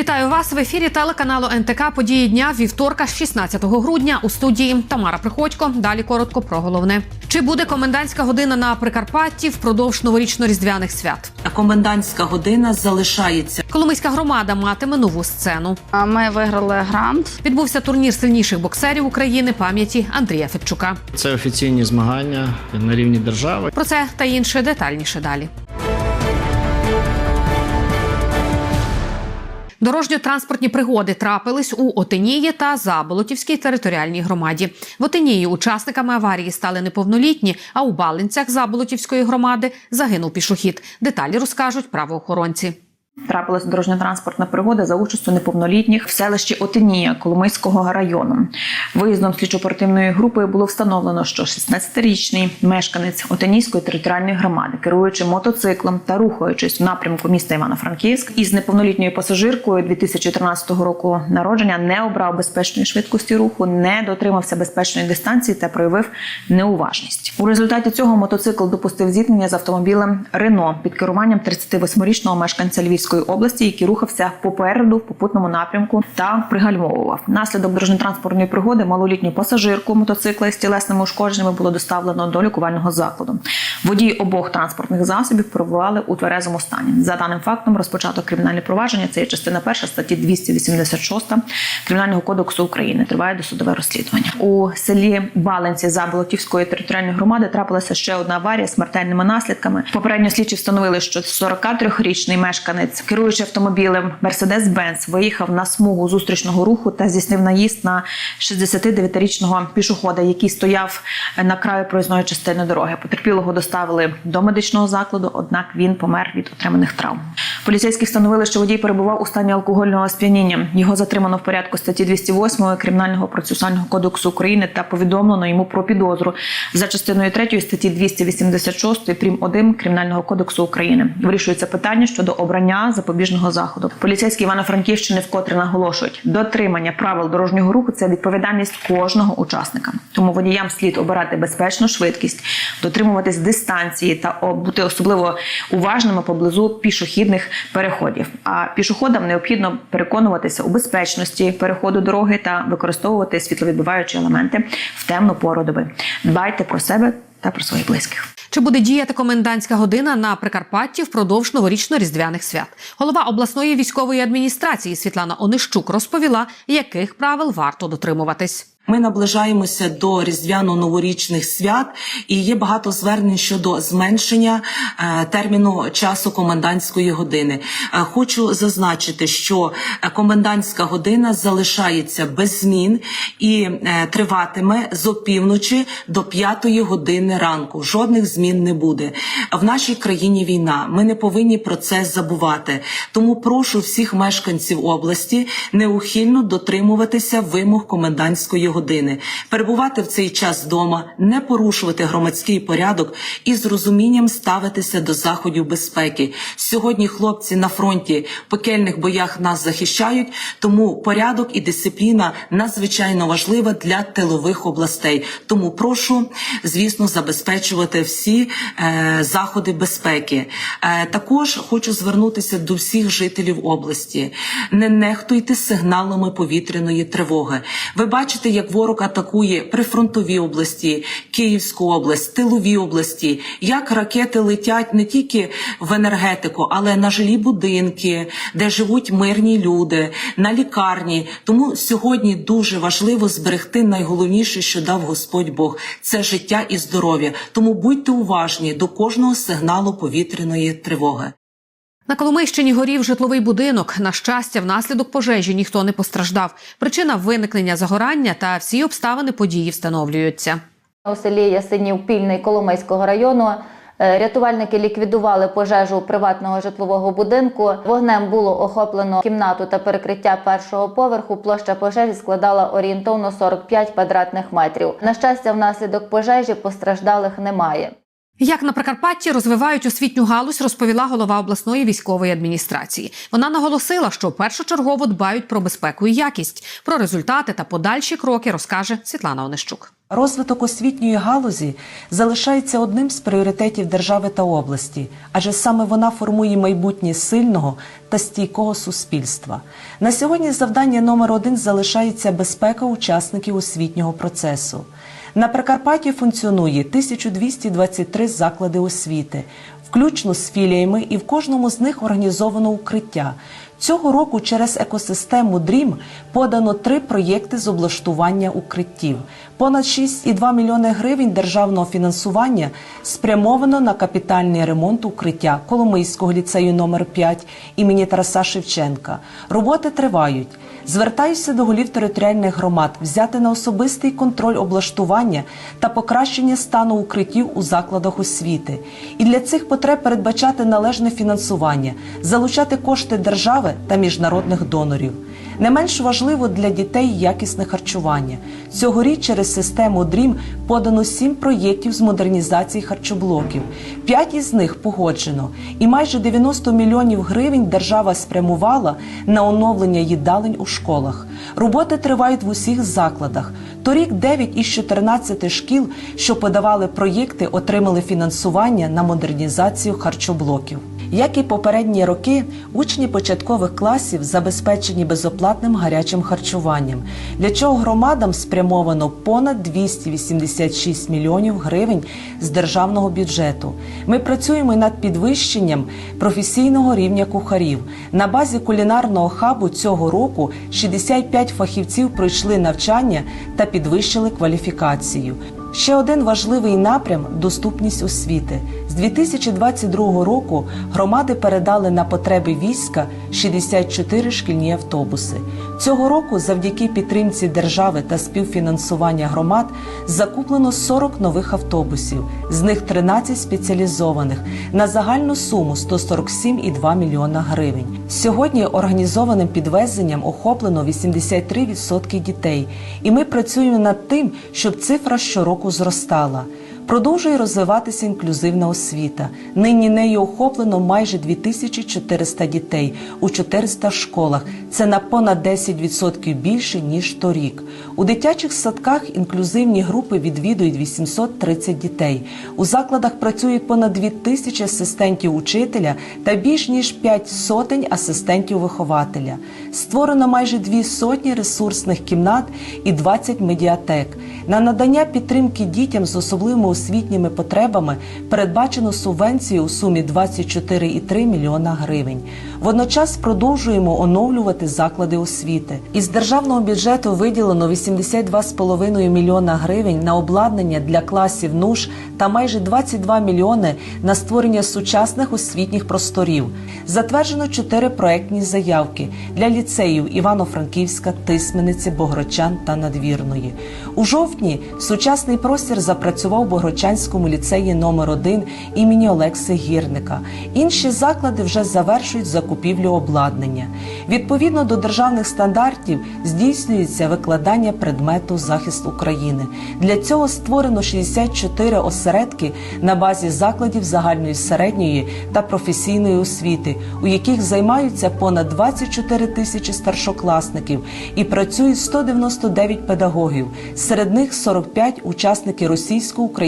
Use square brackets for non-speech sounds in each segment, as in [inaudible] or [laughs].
Вітаю вас в ефірі телеканалу НТК. Події дня вівторка, 16 грудня. У студії Тамара Приходько. Далі коротко про головне. Чи буде комендантська година на Прикарпатті впродовж новорічно-різдвяних свят? Комендантська година залишається. Коломийська громада матиме нову сцену. А Ми виграли грант. Відбувся турнір сильніших боксерів України пам'яті Андрія Федчука. Це офіційні змагання на рівні держави. Про це та інше детальніше далі. Дорожньо-транспортні пригоди трапились у Отинії та Заболотівській територіальній громаді. В Отинії учасниками аварії стали неповнолітні, а у Балинцях Заболотівської громади загинув пішохід. Деталі розкажуть правоохоронці. Трапилася дорожньо-транспортна пригода за участю неповнолітніх в селищі Отинія Коломийського району. Виїздом слідчо-оперативної групи було встановлено, що 16-річний мешканець Отинійської територіальної громади, керуючи мотоциклом та рухаючись в напрямку міста Івано-Франківськ, із неповнолітньою пасажиркою 2013 року народження не обрав безпечної швидкості руху, не дотримався безпечної дистанції та проявив неуважність. У результаті цього мотоцикл допустив зіткнення з автомобілем Рено під керуванням 38-річного мешканця Львівської області, який рухався попереду в попутному напрямку та пригальмовував. Наслідок дорожньо-транспортної пригоди малолітню пасажирку мотоцикла із тілесними ушкодженнями було доставлено до лікувального закладу. Водії обох транспортних засобів перебували у тверезому стані. За даним фактом розпочато кримінальне провадження. Це є частина перша статті 286 Кримінального кодексу України. Триває досудове розслідування. У селі Баленці Заболотівської територіальної громади трапилася ще одна аварія з смертельними наслідками. Попередньо слідчі встановили, що 43-річний мешканець, керуючи автомобілем Mercedes-Benz, виїхав на смугу зустрічного руху та здійснив наїзд на 69-річного пішохода, який стояв на краю проїзної частини дороги. Потерпілого доставили до медичного закладу, однак він помер від отриманих травм. Поліцейські встановили, що водій перебував у стані алкогольного сп'яніння. Його затримано в порядку статті 208 Кримінального процесуального кодексу України та повідомлено йому про підозру за частиною 3 статті 286 прим. 1 Кримінального кодексу України. Вирішується питання щодо обрання запобіжного заходу. Поліцейські Івано-Франківщини вкотре наголошують, дотримання правил дорожнього руху це відповідальність кожного учасника. Тому водіям слід обирати безпечну швидкість, дотримуватись дистанції та бути особливо уважними поблизу пішохідних переходів. А пішоходам необхідно переконуватися у безпечності переходу дороги та використовувати світловідбиваючі елементи в темну пору доби. Дбайте про себе та про своїх близьких. Чи буде діяти комендантська година на Прикарпатті впродовж новорічно-різдвяних свят? Голова обласної військової адміністрації Світлана Онищук розповіла, яких правил варто дотримуватись. Ми наближаємося до різдвяно-новорічних свят, і є багато звернень щодо зменшення е, терміну часу комендантської години. Е, хочу зазначити, що е, комендантська година залишається без змін і триватиме з опівночі до п'ятої години ранку. Жодних змін не буде. В нашій країні війна. Ми не повинні про це забувати. Тому прошу всіх мешканців області неухильно дотримуватися вимог комендантської години, перебувати в цей час вдома, не порушувати громадський порядок і з розумінням ставитися до заходів безпеки. Сьогодні хлопці на фронті в пекельних боях нас захищають, тому порядок і дисципліна надзвичайно важлива для тилових областей. Тому прошу, звісно, забезпечувати всі е, заходи безпеки. Е, також хочу звернутися до всіх жителів області. Не нехтуйте сигналами повітряної тривоги. Ви бачите, як ворог атакує прифронтові області, Київську область, тилові області, як ракети летять не тільки в енергетику, але на жилі будинки, де живуть мирні люди, на лікарні. Тому сьогодні дуже важливо зберегти найголовніше, що дав Господь Бог це життя і здоров'я. Тому будьте уважні до кожного сигналу повітряної тривоги. На Коломийщині горів житловий будинок. На щастя, внаслідок пожежі ніхто не постраждав. Причина виникнення загорання та всі обставини події встановлюються. У селі Ясенів Пільний Коломийського району е, рятувальники ліквідували пожежу приватного житлового будинку. Вогнем було охоплено кімнату та перекриття першого поверху. Площа пожежі складала орієнтовно 45 квадратних метрів. На щастя, внаслідок пожежі постраждалих немає. Як на Прикарпатті розвивають освітню галузь, розповіла голова обласної військової адміністрації. Вона наголосила, що першочергово дбають про безпеку і якість. Про результати та подальші кроки розкаже Світлана Онищук. Розвиток освітньої галузі залишається одним з пріоритетів держави та області, адже саме вона формує майбутнє сильного та стійкого суспільства. На сьогодні завдання номер один залишається безпека учасників освітнього процесу. На Прикарпатті функціонує 1223 заклади освіти, включно з філіями, і в кожному з них організовано укриття. Цього року через екосистему DREAM подано три проєкти з облаштування укриттів. Понад 6,2 мільйони гривень державного фінансування спрямовано на капітальний ремонт укриття Коломийського ліцею номер 5 імені Тараса Шевченка. Роботи тривають. Звертаюся до голів територіальних громад взяти на особистий контроль облаштування та покращення стану укриттів у закладах освіти. І для цих потреб передбачати належне фінансування, залучати кошти держави та міжнародних донорів. Не менш важливо для дітей якісне харчування. Цьогоріч через систему DREAM подано сім проєктів з модернізації харчоблоків. П'ять із них погоджено, і майже 90 мільйонів гривень держава спрямувала на оновлення їдалень у школах. Роботи тривають в усіх закладах. Торік 9 із 14 шкіл, що подавали проєкти, отримали фінансування на модернізацію харчоблоків. Як і попередні роки, учні початкових класів забезпечені безоплатним гарячим харчуванням, для чого громадам спрямовано понад 286 мільйонів гривень з державного бюджету. Ми працюємо над підвищенням професійного рівня кухарів. На базі кулінарного хабу цього року 65 фахівців пройшли навчання та підвищили кваліфікацію. Ще один важливий напрям доступність освіти. З 2022 року громади передали на потреби війська 64 шкільні автобуси. Цього року, завдяки підтримці держави та співфінансування громад, закуплено 40 нових автобусів, з них 13 спеціалізованих на загальну суму 147,2 мільйона гривень. Сьогодні організованим підвезенням охоплено 83% дітей, і ми працюємо над тим, щоб цифра щороку зростала. Продовжує розвиватися інклюзивна освіта. Нині нею охоплено майже 2400 дітей у 400 школах. Це на понад 10% більше ніж торік. У дитячих садках інклюзивні групи відвідують 830 дітей. У закладах працюють понад 2000 асистентів учителя та більш ніж 5 сотень асистентів вихователя. Створено майже дві сотні ресурсних кімнат і 20 медіатек. На надання підтримки дітям з особливими освітніми потребами передбачено субвенцію у сумі 24,3 мільйона гривень. Водночас продовжуємо оновлювати заклади освіти. Із державного бюджету виділено 82,5 мільйона гривень на обладнання для класів НУШ та майже 22 мільйони на створення сучасних освітніх просторів. Затверджено чотири проектні заявки для ліцеїв Івано-Франківська, Тисмениці, Богородчан та Надвірної. У жовтні сучасний простір запрацював у Богородчанському ліцеї номер 1 імені Олекси Гірника. Інші заклади вже завершують закупівлю обладнання. Відповідно до державних стандартів здійснюється викладання предмету захист України. Для цього створено 64 осередки на базі закладів загальної середньої та професійної освіти, у яких займаються понад 24 тисячі старшокласників і працюють 199 педагогів. Серед них 45 учасники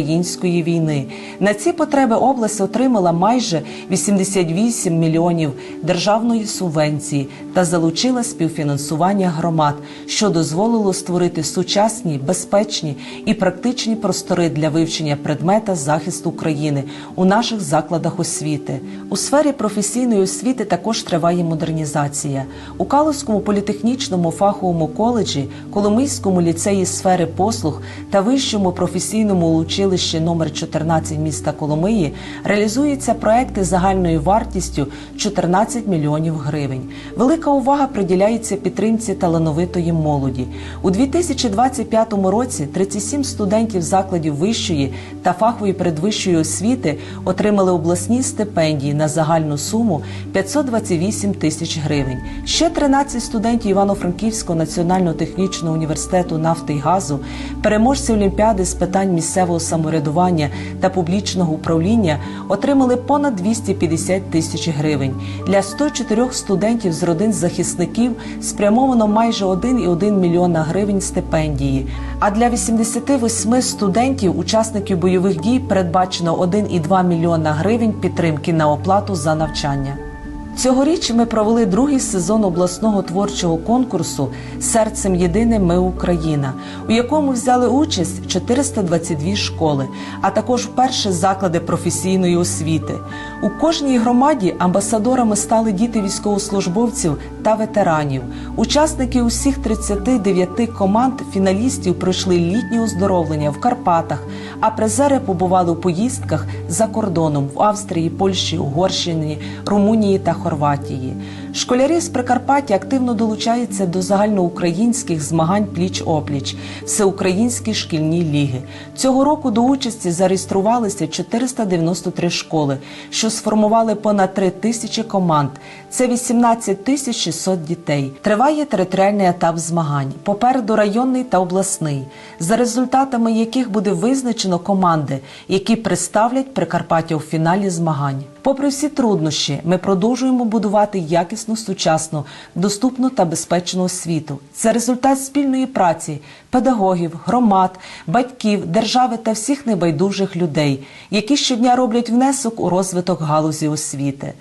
російсько-української війни. На ці потреби область отримала майже 88 мільйонів державної субвенції та залучила співфінансування громад, що дозволило створити сучасні, безпечні і практичні простори для вивчення предмета захисту України у наших закладах освіти. У сфері професійної освіти також триває модернізація. У Калузькому політехнічному фаховому коледжі, Коломийському ліцеї сфери послуг та вищому професійному училищі номер 14 міста Коломиї реалізуються проекти загальною вартістю 14 мільйонів гривень. Велика увага приділяється підтримці талановитої молоді. У 2025 році 37 студентів закладів вищої та фахової передвищої освіти отримали обласні стипендії на загальну суму 528 тисяч гривень. Ще 13 студентів Івано-Франківського національного технічного університету нафти і газу, переможці Олімпіади з питань місцевого самоврядування самоврядування та публічного управління отримали понад 250 тисяч гривень. Для 104 студентів з родин захисників спрямовано майже 1,1 мільйона гривень стипендії. А для 88 студентів, учасників бойових дій, передбачено 1,2 мільйона гривень підтримки на оплату за навчання. Цьогоріч ми провели другий сезон обласного творчого конкурсу Серцем єдине ми Україна, у якому взяли участь 422 школи, а також вперше заклади професійної освіти. У кожній громаді амбасадорами стали діти військовослужбовців та ветеранів. Учасники усіх 39 команд фіналістів пройшли літні оздоровлення в Карпатах, а призери побували у поїздках за кордоном в Австрії, Польщі, Угорщині, Румунії та Хорватії. Школярі з Прикарпаття активно долучаються до загальноукраїнських змагань пліч-опліч, всеукраїнські шкільні ліги. Цього року до участі зареєструвалися 493 школи, що сформували понад 3 тисячі команд. Це 18 тисяч 600 дітей. Триває територіальний етап змагань. Попереду районний та обласний, за результатами яких буде визначено команди, які представлять Прикарпаття у фіналі змагань. Попри всі труднощі, ми продовжуємо будувати якісну, сучасну, доступну та безпечну освіту. Це результат спільної праці педагогів, громад, батьків, держави та всіх небайдужих людей, які щодня роблять внесок у розвиток галузі освіти.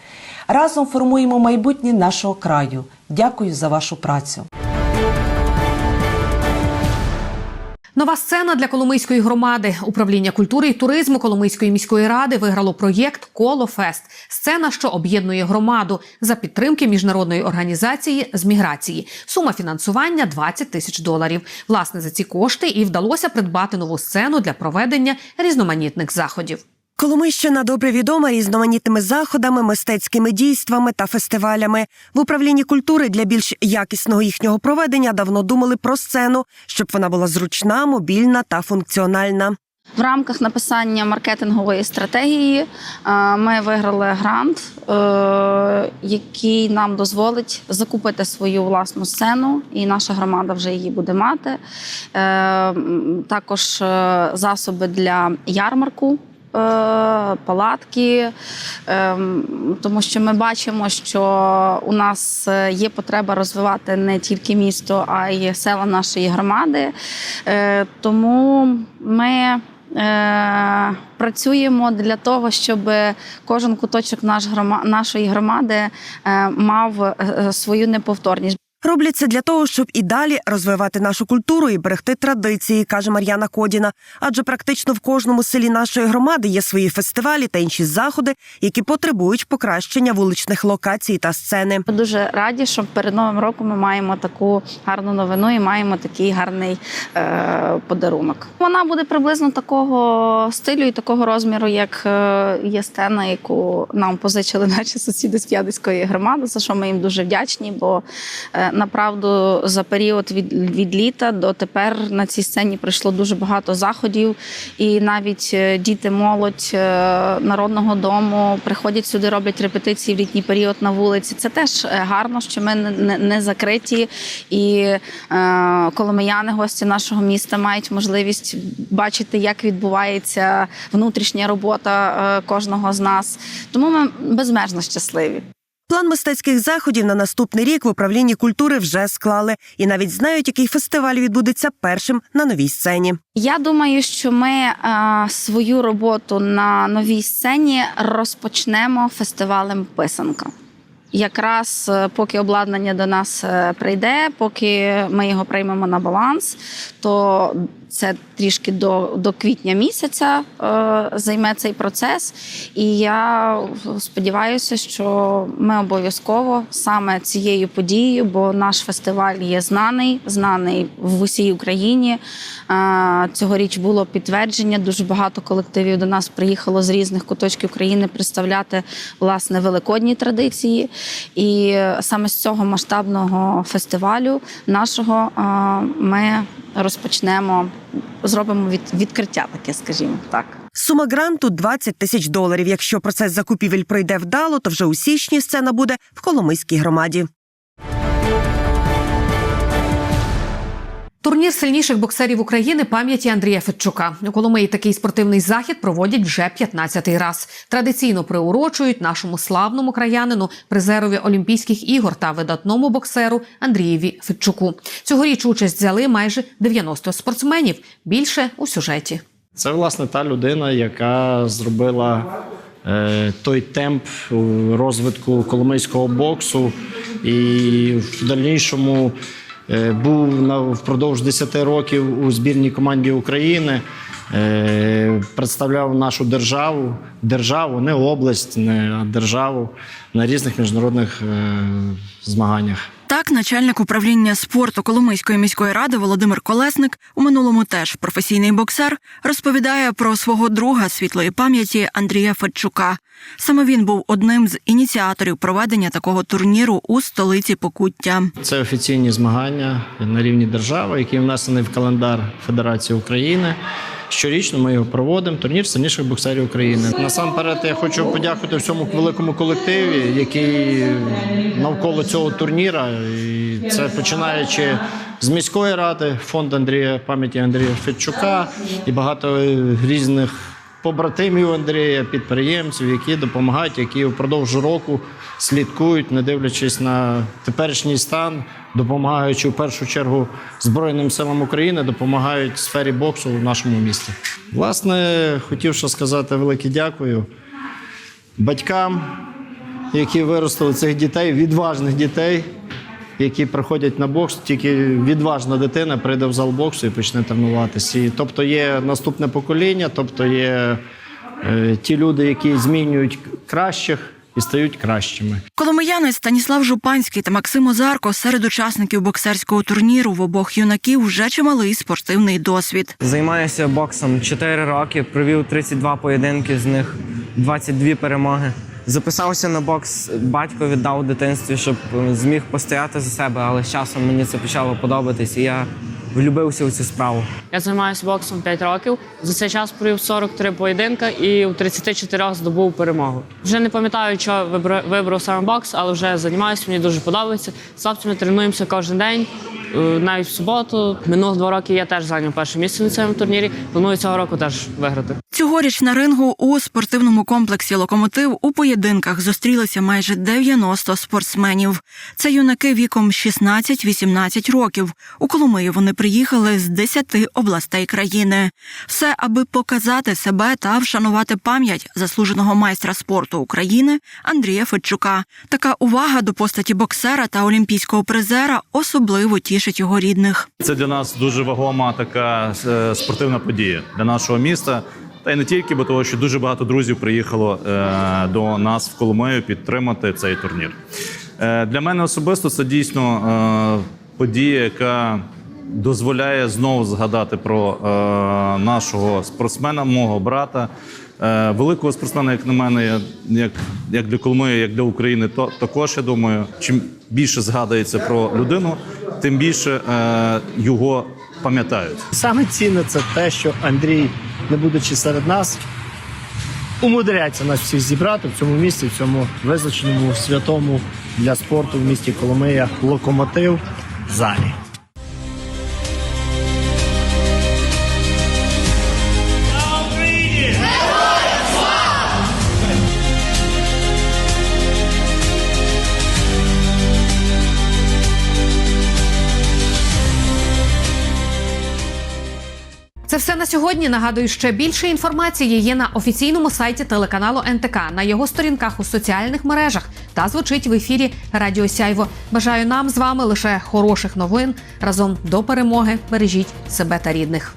Разом формуємо майбутнє нашого краю. Дякую за вашу працю. Нова сцена для Коломийської громади. Управління культури і туризму Коломийської міської ради виграло проєкт Колофест. Сцена, що об'єднує громаду за підтримки міжнародної організації з міграції. Сума фінансування 20 тисяч доларів. Власне, за ці кошти і вдалося придбати нову сцену для проведення різноманітних заходів. Коломийщина добре відома різноманітними заходами, мистецькими дійствами та фестивалями. В управлінні культури для більш якісного їхнього проведення давно думали про сцену, щоб вона була зручна, мобільна та функціональна. В рамках написання маркетингової стратегії е, ми виграли грант, е, який нам дозволить закупити свою власну сцену, і наша громада вже її буде мати. Е, Також засоби для ярмарку. Е, Палатки, ем, тому що ми бачимо, що у нас е, є потреба розвивати не тільки місто, а й села нашої громади. Е, Тому ми працюємо для того, щоб кожен куточок нашої громади мав свою неповторність. Роблять це для того, щоб і далі розвивати нашу культуру і берегти традиції, каже Мар'яна Кодіна. Адже практично в кожному селі нашої громади є свої фестивалі та інші заходи, які потребують покращення вуличних локацій та сцени. Ми дуже раді, що перед новим роком ми маємо таку гарну новину і маємо такий гарний е, подарунок. Вона буде приблизно такого стилю і такого розміру, як е, є сцена, яку нам позичили [laughs] наші сусіди з П'ядицької громади, за що ми їм дуже вдячні. Бо е, направду за період від, від літа до тепер на цій сцені прийшло дуже багато заходів, і навіть е, діти, молодь е, народного дому приходять сюди, роблять репетиції в літній період на вулиці. Це теж е, гарно, що ми не, не, закриті, і е, коломияни, гості нашого міста, мають можливість бачити, як відбувається внутрішня робота кожного з нас. Тому ми безмежно щасливі. План мистецьких заходів на наступний рік в управлінні культури вже склали і навіть знають, який фестиваль відбудеться першим на новій сцені. Я думаю, що ми е, свою роботу на новій сцені розпочнемо фестивалем Писанка. Якраз е, поки обладнання до нас е, прийде, поки ми його приймемо на баланс, то це трішки до, до квітня місяця е, займе цей процес. І я сподіваюся, що ми обов'язково саме цією подією, бо наш фестиваль є знаний, знаний в усій Україні. Е, Цьогоріч було підтвердження. Дуже багато колективів до нас приїхало з різних куточків країни представляти власне великодні традиції. І саме з цього масштабного фестивалю нашого е, ми розпочнемо, зробимо від, відкриття, таке, скажімо так. Сума гранту 20 тисяч доларів. Якщо процес закупівель пройде вдало, то вже у січні сцена буде в Коломийській громаді. Турнір сильніших боксерів України пам'яті Андрія Федчука. У Коломиї такий спортивний захід проводять вже 15-й раз. Традиційно приурочують нашому славному краянину, призерові Олімпійських ігор та видатному боксеру Андрієві Федчуку. Цьогоріч участь взяли майже 90 спортсменів. Більше у сюжеті. Це власне та людина, яка зробила е, той темп розвитку коломийського боксу, і в дальнішому був на впродовж 10 років у збірній команді України. Е, представляв нашу державу, державу, не область, не державу на різних міжнародних е, змаганнях. Так, начальник управління спорту Коломийської міської ради Володимир Колесник, у минулому теж професійний боксер, розповідає про свого друга світлої пам'яті Андрія Федчука. Саме він був одним з ініціаторів проведення такого турніру у столиці Покуття. Це офіційні змагання на рівні держави, які внесені в календар Федерації України. Щорічно ми його проводимо. Турнір сильніших боксерів України. Насамперед, я хочу подякувати всьому великому колективі, який навколо цього турніра. І це починаючи з міської ради, фонд Андрія пам'яті Андрія Федчука і багато різних побратимів Андрія, підприємців, які допомагають, які впродовж року слідкують, не дивлячись на теперішній стан, допомагаючи в першу чергу Збройним силам України, допомагають сфері боксу в нашому місті. Власне, хотів ще сказати велике дякую батькам, які виростили цих дітей, відважних дітей. Які приходять на бокс, тільки відважна дитина прийде в зал боксу і почне тренуватися. І, тобто є наступне покоління, тобто є е, ті люди, які змінюють кращих і стають кращими. Коломияни Станіслав Жупанський та Максим Озарко серед учасників боксерського турніру в обох юнаків вже чималий спортивний досвід. Займаюся боксом 4 роки, провів 32 поєдинки, з них 22 перемоги. Записався на бокс, батько віддав у дитинстві, щоб е, зміг постояти за себе, але з часом мені це почало подобатись, і я влюбився у цю справу. Я займаюся боксом 5 років. За цей час провів 43 поєдинка і у 34 здобув перемогу. Вже не пам'ятаю, що вибра- вибрав саме бокс, але вже займаюся, мені дуже подобається. З хлопцями тренуємося кожен день, навіть в суботу. Минулих два роки я теж зайняв перше місце на цьому турнірі. Планую цього року теж виграти. Цьогоріч на рингу у спортивному комплексі Локомотив у поєдинках зустрілися майже 90 спортсменів. Це юнаки віком 16-18 років. У Коломиї вони приїхали з 10 областей країни. Все, аби показати себе та вшанувати пам'ять заслуженого майстра спорту України Андрія Федчука. Така увага до постаті боксера та олімпійського призера особливо тішить його рідних. Це для нас дуже вагома така е, спортивна подія для нашого міста. Та й не тільки, бо того, що дуже багато друзів приїхало е, до нас в Коломию підтримати цей турнір. Е, для мене особисто це дійсно е, подія, яка дозволяє знову згадати про е, нашого спортсмена, мого брата, е, великого спортсмена, як на мене, як, як для Коломиї, як для України, то також я думаю, чим більше згадується про людину, тим більше е, його пам'ятають. Саме цінне це те, що Андрій, не будучи серед нас, умудряється нас всіх зібрати в цьому місці, в цьому визначеному святому для спорту в місті Коломия локомотив залі. Це все на сьогодні. Нагадую, ще більше інформації є на офіційному сайті телеканалу НТК, на його сторінках у соціальних мережах та звучить в ефірі Радіо Сяйво. Бажаю нам з вами лише хороших новин. Разом до перемоги. Бережіть себе та рідних.